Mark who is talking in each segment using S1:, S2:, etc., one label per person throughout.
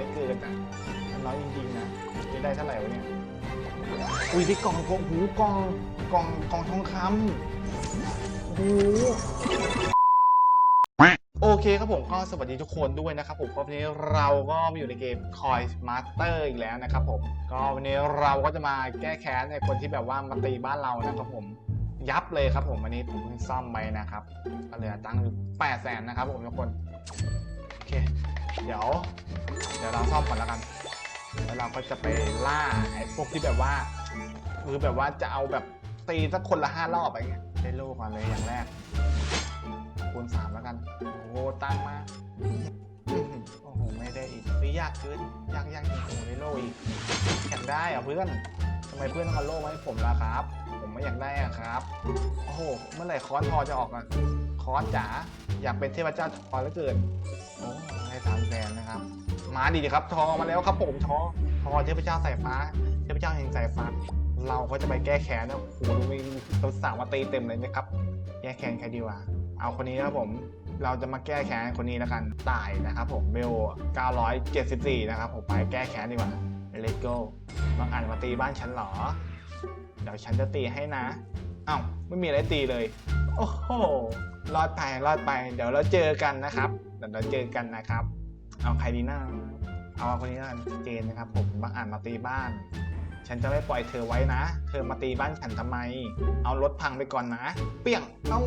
S1: อยเกินอะมันน้อยจริงๆนะจะได้เท่าไหร่วะเนี่ยอุ้ยที่กล่องกล่องหูกล่องกล่องกล่องทองคำโอ้โหโอเคครับผมก็สวัสดีทุกคนด้วยนะครับผมก็วันนี้เราก็มาอยู่ในเกม Coin Master อีกแล้วนะครับผมก็วันนี้เราก็จะมาแก้แค้นในคนที่แบบว่ามาตีบ้านเรานะครับผมยับเลยครับผมวันนี้ผมเพิ่งซ่อมไปนะครับก็เหลือตังค์อยู่แปดแสนนะครับผมทุกคนโอ เค เดี๋ยว เดี๋ยวเราซ่อมก่อนแล้วกัน แล้วเราก็จะไปล่าไอ้พวกที่แบบว่า คือแบบว่าจะเอาแบบตีสักคนละห้ารอบอะไรเงี้ยได้โล่ก่อนเลยอย่างแรก คูณสามแล้วกัน โอ้โหตั้งมา โอ้โห ไม่ได้อีกนี่ยากเกินยากยากจริงโอ้โหได้โล่อีกแข่งได้เหรอเพื่อนทำไมเพื่อนต้องเอาโล่มาให้ผมล่ะครับ ผมไม่อยากได้อะครับ โอ้โห เมื่อไหร่คอนทอจะออกอะ คอนจ๋าอยากเป็นเทพเจ้าทอเหลือเกินโอ้ให้สามแสนนะครับ มาดีครับ ทอมาแล้วครับผมทอทอเทพเจ้าสายฟ้า เทพเจ้าแห่งสายฟ้า เราก็จะไปแก้แค้นนะโอ้โหดูมีตัวสาวมาตีเต็มเลยนะครับแก้แค้นใครดีวะเอาคนนี้นะครับผมเราจะมาแก้แค้นคนนี้แล้วกันตายนะครับผมเบล974 นะครับผมไปแก้แค้นดีกว่า Let's go บางอันมาตีบ้านฉันเหรอ เดี๋ยวฉันจะตีให้นะ อ้าวไม่มีอะไรตีเลย โอ้โหรอดไปรอดไป เดี๋ยวเราเจอกันนะครับ เดี๋ยวเราเจอกันนะครับ เอาใครดีนะเอาคนนี้แล้วกันเจนนะครับ ผมบางอ่านมาตีบ้าน ฉันจะไม่ปล่อยเธอไว้นะ เธอมาตีบ้านฉันทำไม เอารถพังไปก่อนนะ เปี้ยงเอ้า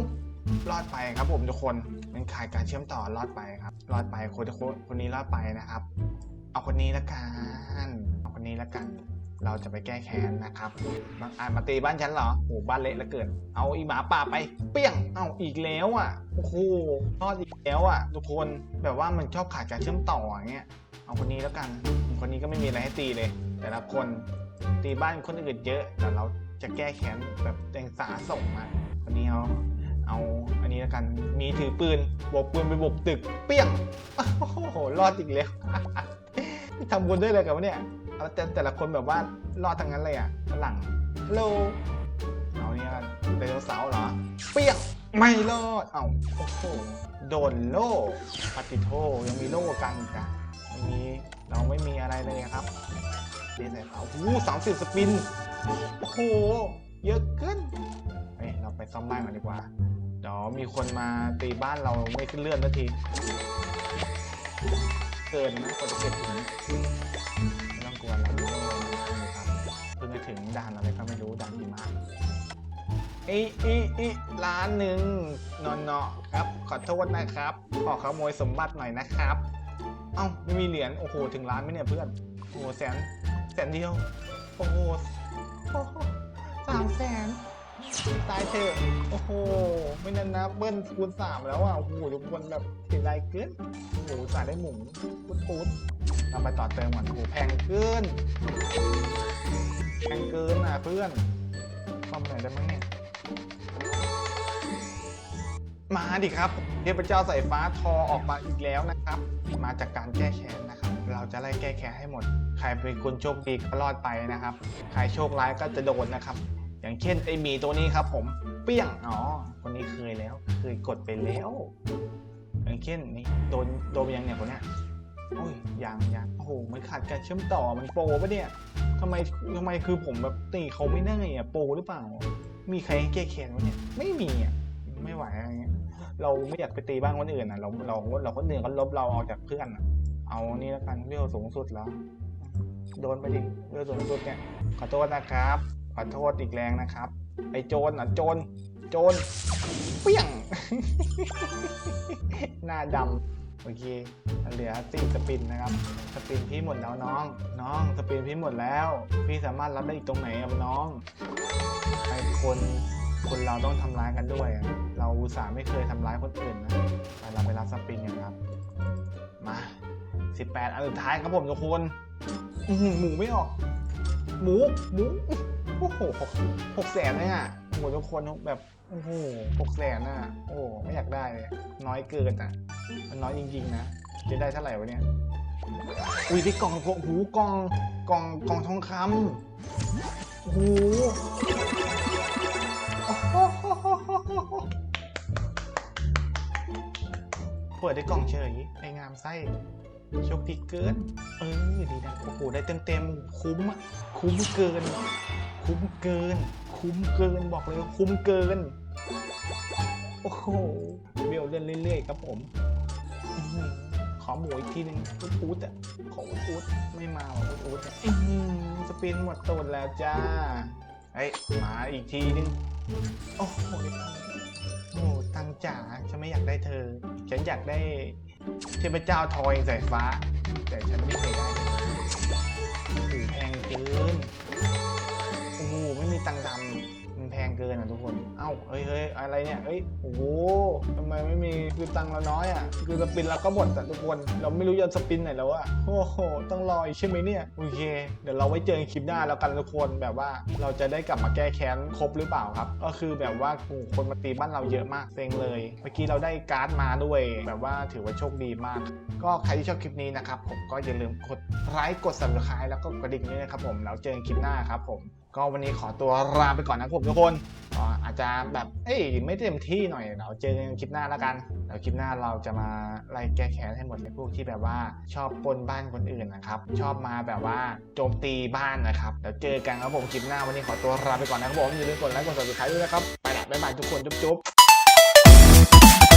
S1: รอดไปครับ ผมทุกคนมันขายการเชื่อมต่อรอดไปครับ รอดไปคนคนคนนี้รอดไปนะครับ เอาคนนี้ละกันเอาคนนี้ละกัน เราจะไปแก้แค้นนะครับบางอ่านมาตีบ้านฉันเหรอโอ้บ้านเละลือเกิน เอาอีหมาป่าไป เปี้ยง เอาอีกแล้วอะ โอ้โหรอดอีกแล้วอะ ทุกคน แบบว่ามันชอบขาดการเชื่อมต่ออย่างเงี้ย เอาคนนี้แล้วกัน คนนี้ก็ไม่มีอะไรให้ตีเลย แต่ละคน ตีบ้านคนอื่นเยอะ แต่เราจะแก้แค้นแบบแตงสาส่งมาคนนี้เอาเอาอันนี้แล้วกัน มีถือปืนบกปืนไปบกตึก เปี้ยง โอ้โห รอดอีกแล้วทำบุญด้วยเลยกับวะเนี่ย เอาแต่แต่ละคนแบบว่ารอดทั้งนั้นเลยอะฝรั่งฮัลโหลเอาเนี่ยกันไดโนเสาร์เหรอ เปี้ยงไม่รอด เอ้าโอ้โหโดนโล่ปฏิโทยังมีโล่กันอีกอะไม่มีเราไม่มีอะไรเลยอะครับเรียนไหนเขาโอ้สามสิบสปิน โอ้โห เยอะเกินเฮ้ยเราไปซ่อมบ้านกันดีกว่า เดี๋ยวมีคนมาตีบ้านเราไม่ขึ้นเลื่อนสักที เกินนะกว่าจะเก็บถึงไม่ต้อง ถึงด่านอะไรก็ไม่รู้ด่านหิมะอีอีอีร้านหนึ่งนอนเนาะครับ ขอโทษนะครับ ขอขโมยสมบัติหน่อยนะครับ เอ้าไม่มีเหรียญโอ้โหถึงร้านไหมเนี่ยเพื่อนโอ้โหแสนแสนเดียวโอ้โหโอ้โหสามแสนตายเถอะโอ้โห ไม่นันนะเบิ้ลคูณสามแล้วอะโอ้โหทุกคนแบบติดไรเกินโอ้โหสายได้หมุนปุ๊ดปุ๊ดเราไปต่อเติมก่อนโอ้โหแพงเกินแพงเกิน อะเพื่อนซ่อมหน่อยได้มั้งเนี่ยมาดิครับเทพเจ้าสายฟ้าทอออกมาอีกแล้วนะครับ มาจากการแก้แค้นนะครับ เราจะไล่แก้แค้นให้หมด ใครเป็นคนโชคดีก็รอดไปนะครับ ใครโชคร้ายก็จะโดนนะครับ อย่างเช่นไอหมีตัวนี้ครับ ผมเปี้ยงอ๋อคนนี้เคยแล้ว เคยกดไปแล้ว อย่างเช่นนี่โดนโดนยังเนี่ยคนเนี้ยโอ้ยยังยังโอ้โหมันขาดการเชื่อมต่อมันโปรปะเนี่ย ทำไมทำไมคือผมแบบตีเขาไม่ได้อะโปรหรือเปล่า มีใครให้แก้แค้นวะเนี่ยไม่มีอะไม่ไหวอะไรเงี้ยเราไม่อยากไปตีบ้านคนอื่นอะเราเราเราคนอื่นก็ลบเราออกจากเพื่อนอะ เอานี่แล้วกันเรื่องสูงสุดแล้ว โดนไปดิเรื่องสูงสุดเนี่ยขอโทษนะครับขอโทษอีกแรงนะครับ ไอ้โจรอะโจรโจรเปี้ยง หน้าดำ โอเคเหลือสี่สปินนะครับ สปินพี่หมดแล้วน้อง น้องสปินพี่หมดแล้ว พี่สามารถรับได้อีกตรงไหนครับน้องไอ้คนคนเราต้องทำร้ายกันด้วย เราอุตส่าห์ไม่เคยทำร้ายคนอื่นนะไปเราไปรับสปินกันครับ มาสิบแปดอันสุดท้ายครับผมทุกคนหมูไม่ออก หมูหมูโอ้โหหกแสนเลยอะโอ้โหทุกคนแบบ โอ้โหหกแสนอะ โอ้โห ไม่อยากได้เลย น้อยเกินอะ มันน้อยจริง ๆ นะ จะได้เท่าไหร่วะเนี่ย อุ้ยที่กล่องกล่องหูกล่องกล่องกล่องทองคำโอ้โหเปิดได้กล่องเฉยไอ้งามไส้โชคดีเกิน เออ ดีนะโอ้โห ได้เต็มเต็มๆคุ้มอะคุ้มเกิน คุ้มเกิน คุ้มเกิน บอกเลยว่าคุ้มเกิน โอ้โหเบลเล่นเรื่อยๆครับผมอื้อหือขอหมูอีกทีหนึ่งอุดอุดอะขออุดอุดไม่มาหรออุดอุดอะสปินหมดตูดแล้วจ้าเฮ้ยมาอีกทีหนึงโอ้โหโอ้ตังจ๋าฉันไม่อยากได้เธอ ฉันอยากได้เทพเจ้าทอยสายฟ้า แต่ฉันไม่เคยได้โอ้โหแพงเกินโอ้โหไม่มีตังดำ เกินอะทุกคน เอ้าเฮ้ยเฮ้ยอะไรเนี่ยเฮ้ย โอ้โหทำไมไม่มี คือตังเราน้อยอะ คือสปินเราก็หมดอ่ทุกคน เราไม่รู้จะสปินไหนแล้วอะ โอ้โห ต้องรออีกใช่ไหมเนี่ย โอเค เดี๋ยวเราไว้เจอกันคลิปหน้าแล้วกันทุกคน แบบว่าเราจะได้กลับมาแก้แค้นครบหรือเปล่าครับ ก็คือแบบว่าโอ้โหคนมาตีบ้านเราเยอะมากเซ็งเลย เมื่อกี้เราได้การ์ดมาด้วย แบบว่าถือว่าโชคดีมาก ก็ใครที่ชอบคลิปนี้นะครับผมก็อย่าลืมกดไลค์กด subscribe แล้วก็กระดิ่งด้วยนะครับผม แล้วเจอกันคลิปหน้าครับผม ก็วันนี้ขอตัวลาไปก่อนนะครับผมทุกคนอาจจะแบบเอ้ยไม่เต็มที่หน่อยเราเจอกันคลิปหน้าแล้วกันเดี๋ยวคลิปหน้าเราจะมาไล่แก้แค้นให้หมดเลยพวกที่แบบว่าชอบปนบ้านคนอื่นนะครับ ชอบมาแบบว่าโจมตีบ้านนะครับเดี๋ยวเจอกันครับผมคลิปหน้าวันนี้ขอตัวลาไปก่อนนะครับผมอย่าลืมกดไลค์กด subscribe ด้วยนะครับไปละบ๊ายบายทุกคนจุ๊บๆ